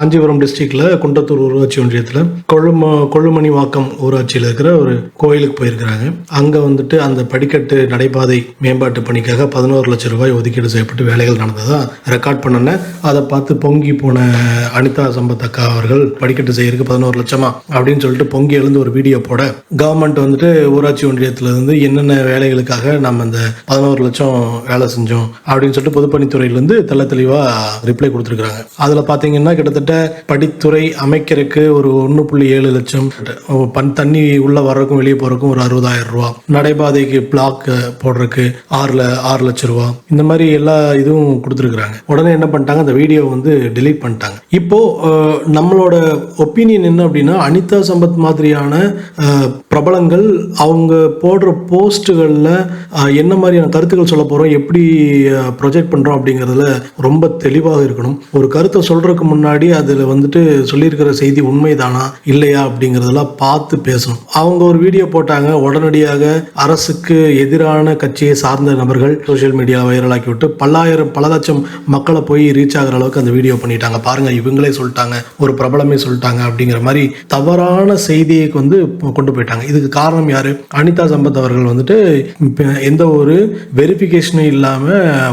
காஞ்சிபுரம் டிஸ்ட்ரிக்ட்ல குன்றத்தூர் ஊராட்சி ஒன்றியத்தில் கொழும கொழுமணி வாக்கம் ஊராட்சியில் இருக்கிற ஒரு கோயிலுக்கு போயிருக்கிறாங்க. அங்கே வந்துட்டு அந்த படிக்கட்டு நடைபாதை மேம்பாட்டு பணிக்காக பதினோரு லட்சம் ரூபாய் ஒதுக்கீடு செய்யப்பட்டு வேலைகள் நடந்ததா ரெக்கார்ட் பண்ணனேன் அதை பார்த்து பொங்கி போன அனிதா சம்பத் அக்கா அவர்கள் படிக்கட்டு செய்யறதுக்கு பதினோரு லட்சமா அப்படின்னு சொல்லிட்டு பொங்கி எழுந்து ஒரு வீடியோ போட கவர்மெண்ட் வந்துட்டு ஊராட்சி ஒன்றியத்துல இருந்து என்னென்ன வேலைகளுக்காக நம்ம இந்த பதினோரு லட்சம் வேலை செஞ்சோம் அப்படின்னு சொல்லிட்டு பொதுப்பணித்துறையிலேருந்து தெள்ள தெளிவாக ரிப்ளை கொடுத்துருக்காங்க அதில் பார்த்தீங்கன்னா கிட்டத்தட்ட படித்துறை அமைக்கிறதுக்கு ஒரு ஒன்று புள்ளி ஏழு லட்சம். பன் தண்ணி உள்ள வர்றதுக்கும் வெளியே போகிறதுக்கும் ஒரு அறுபதாயிரம் ரூபா. நடைபாதைக்கு பிளாக் போடுறதுக்கு ஆறுல ஆறு லட்சம் ரூபா. இந்த மாதிரி எல்லா இதுவும் கொடுத்துருக்குறாங்க. உடனே என்ன பண்ணிட்டாங்க? அந்த வீடியோ வந்து டெலீட் பண்ணிட்டாங்க. இப்போ நம்மளோட ஒப்பீனியன் என்ன அப்படின்னா அனிதா சம்பத் மாதிரியான பிரபலங்கள் அவங்க போடுற போஸ்ட்டுகளில் என்ன மாதிரியான கருத்துக்கள் சொல்ல போகிறோம் எப்படி ப்ரொஜெக்ட் பண்ணுறோம் அப்படிங்கிறதுல ரொம்ப தெளிவாக இருக்கணும். ஒரு கருத்தை சொல்கிறதுக்கு முன்னாடி அதில் வந்துட்டு சொல்லியிருக்கிற செய்தி உண்மைதானா இல்லையா அப்படிங்கிறதெல்லாம் பார்த்து பேசணும். அவங்க ஒரு வீடியோ போட்டாங்க. உடனடியாக அரசுக்கு எதிரான கட்சியை சார்ந்த நபர்கள் சோசியல் மீடியா வைரலாக்கி விட்டு பல்லாயிரம் பல லட்சம் மக்களை போய் ரீச் ஆகிற அளவுக்கு அந்த வீடியோ பண்ணிட்டாங்க. பாருங்க இவங்களே சொல்லிட்டாங்க. ஒரு பிரபலமே சொல்லிட்டாங்க அப்படிங்கிற மாதிரி தவறான செய்தியை வந்து கொண்டு போயிட்டாங்க. இதுக்கு காரணம் யாரு? அனிதா சம்பத் அவர்கள் வந்துட்டு எந்த ஒரு வெரிஃபிகேஷனும் இல்லாம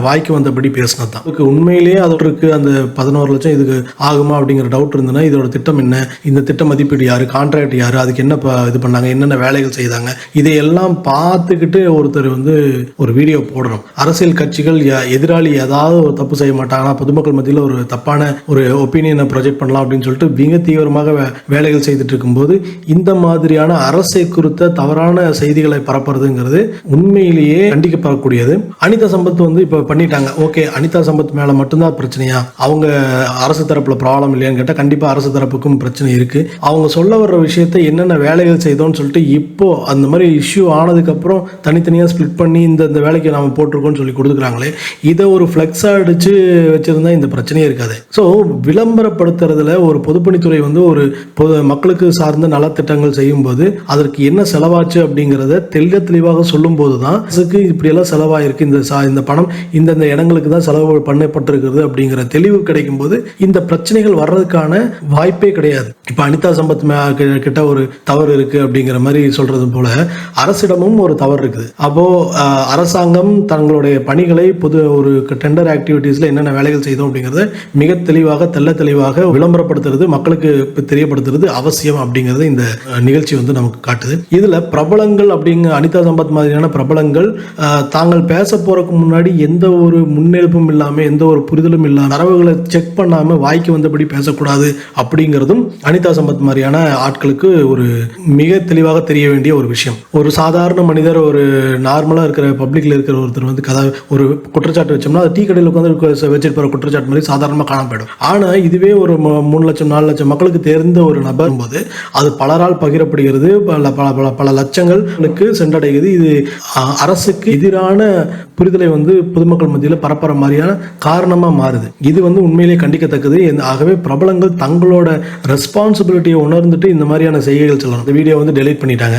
வாய்க்கு வந்தபடி பேசினதான் உண்மையிலேயே அதற்கு அந்த பதினோரு லட்சம் இதுக்கு ஆகுமா அப்படிங்கிற டவுட் இருந்ததுன்னா இதோட திட்டம் என்ன? இந்த திட்ட மதிப்பீடு யார்? கான்ட்ராக்ட் யார்? அதுக்கு என்ன இது பண்ணாங்க? என்னென்ன வேலைகள் செய்தாங்க? இதையெல்லாம் பார்த்துக்கிட்டு ஒருத்தர் வந்து ஒரு வீடியோ போடுறோம். அரசியல் கட்சிகள் எதிராளி ஏதாவது ஒரு தப்பு செய்ய மாட்டாங்கன்னா பொதுமக்கள் மத்தியில் ஒரு தப்பான ஒரு ஒப்பீனியனை ப்ரொஜெக்ட் பண்ணலாம் அப்படின்னு சொல்லிட்டு மிக தீவிரமாக வே- வேலைகள் செய்துட்டு இருக்கும்போது இந்த மாதிரியான அரசை குறித்த தவறான செய்திகளை பரப்புறதுங்கிறது உண்மையிலேயே கண்டிக்கப்படக்கூடியது. அனிதா சம்பத் வந்து இப்போ பண்ணிட்டாங்க. ஓகே அனிதா சம்பத் மேல மட்டும்தான் பிரச்சனையா? அவங்க அரசு தரப்பில் ப்ராப்ளம் இல்லையான்னு கேட்டால் கண்டிப்பா அரசு தரப்புக்கும் பிரச்சனை இருக்குது அவங்க சொல்ல வர்ற விஷயத்தை என்னென்ன வேலைகள் செய்தோம்னு சொல்லிட்டு இப்போ அந்த மாதிரி இஷ்யூ ஆனதுக்கு அப்புறம் தனித்தனியா ஸ்ப்ளிட் பண்ணி இந்த இந்த வேலைக்கு நாம் போட்டிருக்கோம்னு சொல்லி கொடுக்குறாங்களே இதை ஒரு ஃப்ளெக்ஸாக அடித்து வச்சிருந்தா இந்த பிரச்சனையே இருக்காது. ஸோ விளம்பரப்படுத்துறதுல ஒரு பொதுப்பணித்துறை வந்து ஒரு பொது மக்களுக்கு சார்ந்த நலத்திட்டங்கள் செய்யும்போது அதற்கு என்ன செலவாச்சு அப்படிங்கிறத தெளிவ தெளிவாக சொல்லும்போது தான் அரசுக்கு இப்படியெல்லாம் செலவாயிருக்கு. இந்த சா இந்த பணம் இந்தந்த இடங்களுக்கு தான் செலவு பண்ணப்பட்டிருக்கிறது அப்படிங்கிற தெளிவு கிடைக்கும் போது இந்த பிரச்சனைகள் வர்றதுக்கான வாய்ப்பே கிடையாது. இப்போ அனிதா சம்பத் மே- கிட்ட ஒரு தவறு இருக்கு அப்படிங்கிற மாதிரி சொல்றது போல அரசிடமும் ஒரு தவறு இருக்குது. அப்போ அரசாங்கம் தங்களுடைய பணிகளை பொது ஒரு டெண்டர் ஆக்டிவிட்டீஸ்ல என்னென்ன வேலைகள் செய்தோம் அப்படிங்கறத மிக தெளிவாக தெல்ல தெளிவாக விளம்பரப்படுத்துறது மக்களுக்கு தெரியப்படுத்துறது அவசியம் அப்படிங்கறது இந்த நிகழ்ச்சி வந்து நமக்கு காட்டுது. இதுல பிரபலங்கள் அப்படிங்க அனிதா சம்பத் மாதிரியான பிரபலங்கள் தாங்கள் பேச போறதுக்கு முன்னாடி எந்த ஒரு முன்னெடுப்பும் இல்லாம எந்த ஒரு புரிதலும் இல்லாம தரவுகளை செக் பண்ணாம வாய்க்கு வந்து வந்தபடி பேசக்கூடாது அப்படிங்கிறதும் அனிதா சம்பத் மாதிரியான ஆட்களுக்கு ஒரு மிக தெளிவாக தெரிய வேண்டிய ஒரு விஷயம். ஒரு சாதாரண மனிதர் ஒரு நார்மலாக இருக்கிற பப்ளிக்ல இருக்கிற ஒருத்தர் வந்து கதை ஒரு குற்றச்சாட்டு வச்சோம்னா அது டீ கடையில் உட்காந்து வச்சுட்டு போகிற குற்றச்சாட்டு மாதிரி சாதாரணமாக காண போயிடும். ஆனால் இதுவே ஒரு மூணு லட்சம் நாலு லட்சம் மக்களுக்கு தெரிந்த ஒரு நபர் போது அது பலரால் பகிரப்படுகிறது. பல பல பல பல லட்சங்களுக்கு சென்றடைகிறது. இது அரசுக்கு எதிரான புரிதலை வந்து பொதுமக்கள் மத்தியில் பரப்புற மாதிரியான காரணமாக மாறுது. இது வந்து உண்மையிலேயே கண்டிக்கத்தக்கது. ஆக ஆகவே பிரபலங்கள் தங்களோட ரெஸ்பான்சிபிலிட்டியை உணர்ந்துட்டு இந்த மாதிரியான செய்கைகள் சொல்லணும் இந்த வீடியோ வந்து டெலிட் பண்ணிட்டாங்க.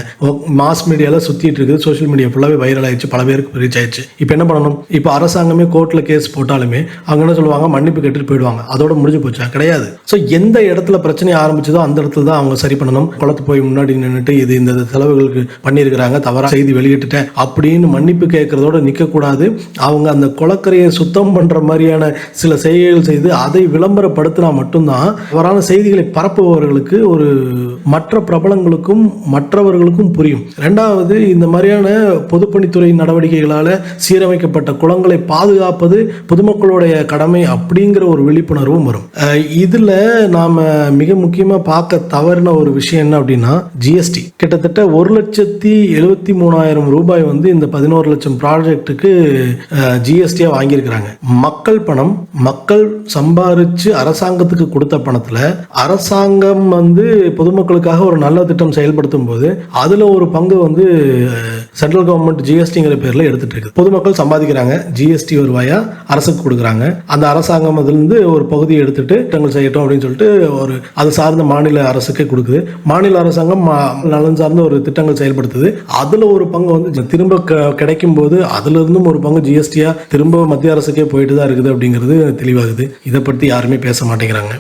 மாஸ் மீடியால சுத்திட்டு இருக்குது. சோஷியல் மீடியா ஃபுல்லாவே வைரல் ஆயிடுச்சு. பல பேருக்கு ரீச் ஆயிடுச்சு. இப்போ என்ன பண்ணணும்? இப்போ அரசாங்கமே கோர்ட்டில் கேஸ் போட்டாலுமே அவங்க என்ன சொல்லுவாங்க? மன்னிப்பு கேட்டுட்டு போயிடுவாங்க. அதோட முடிஞ்சு போச்சா. கிடையாது. ஸோ எந்த இடத்துல பிரச்சனை ஆரம்பிச்சதோ அந்த இடத்துல தான் அவங்க சரி பண்ணணும். குளத்து போய் முன்னாடி நின்றுட்டு இது இந்த செலவுகளுக்கு பண்ணியிருக்கிறாங்க. தவறாக செய்தி வெளியிட்டுட்டேன் அப்படின்னு மன்னிப்பு கேட்கறதோட நிற்கக்கூடாது அவங்க அந்த குளக்கரையை சுத்தம் பண்ற மாதிரியான சில செய்கைகள் செய்து அதை விளம்பரப்படுத்தினா மட்டும்தான் தவறான செய்திகளை பரப்புபவர்களுக்கு ஒரு மற்ற பிரபலங்களுக்கும் மற்றவர்களுக்கும் புரியும். ரெண்டாவது இந்த மாதிரியான பொதுப்பணித்துறை நடவடிக்கைகளால் சீரமைக்கப்பட்ட குளங்களை பாதுகாப்பது பொதுமக்களுடைய கடமை அப்படிங்கிற ஒரு விழிப்புணர்வும் வரும். இதில் இதுல நாம மிக முக்கியமா பார்க்க தவறின ஒரு விஷயம் என்ன அப்படின்னா ஜிஎஸ்டி கிட்டத்தட்ட ஒரு லட்சத்தி எழுபத்தி மூணாயிரம் ரூபாய் வந்து இந்த பதினோரு லட்சம் ப்ராஜெக்ட்டுக்கு ஜிஎஸ்டியா வாங்கியிருக்கிறாங்க. மக்கள் பணம் மக்கள் சம்பாரிச்சு அரசாங்கத்துக்கு கொடுத்த பணத்துல அரசாங்கம் வந்து பொதுமக்களுக்காக ஒரு நல்ல திட்டம் செயல்படுத்தும் போது அதுல ஒரு பங்கு வந்து சென்ட்ரல் கவர்மெண்ட் ஜிஎஸ்டிங்கிற பேர்ல எடுத்துட்டு இருக்கு பொதுமக்கள் சம்பாதிக்கிறாங்க. ஜிஎஸ்டி வருவாயா அரசுக்கு கொடுக்குறாங்க. அந்த அரசாங்கம் அதுல இருந்து ஒரு பகுதியை எடுத்துட்டு திட்டங்கள் செய்யட்டும் அப்படின்னு சொல்லிட்டு ஒரு அது சார்ந்த மாநில அரசுக்கு கொடுக்குது. மாநில அரசாங்கம் மா- நலன் சார்ந்த ஒரு திட்டங்கள் செயல்படுத்துது. அதுல ஒரு பங்கு வந்து திரும்ப க- கிடைக்கும் போது அதுல இருந்தும் ஒரு பங்கு ஜிஎஸ்டியா திரும்ப மத்திய அரசுக்கே போயிட்டு தான் இருக்குது அப்படிங்கிறது தெளிவாகுது. இதை பத்தி யாருமே பேச மாட்டேங்கிறாங்க.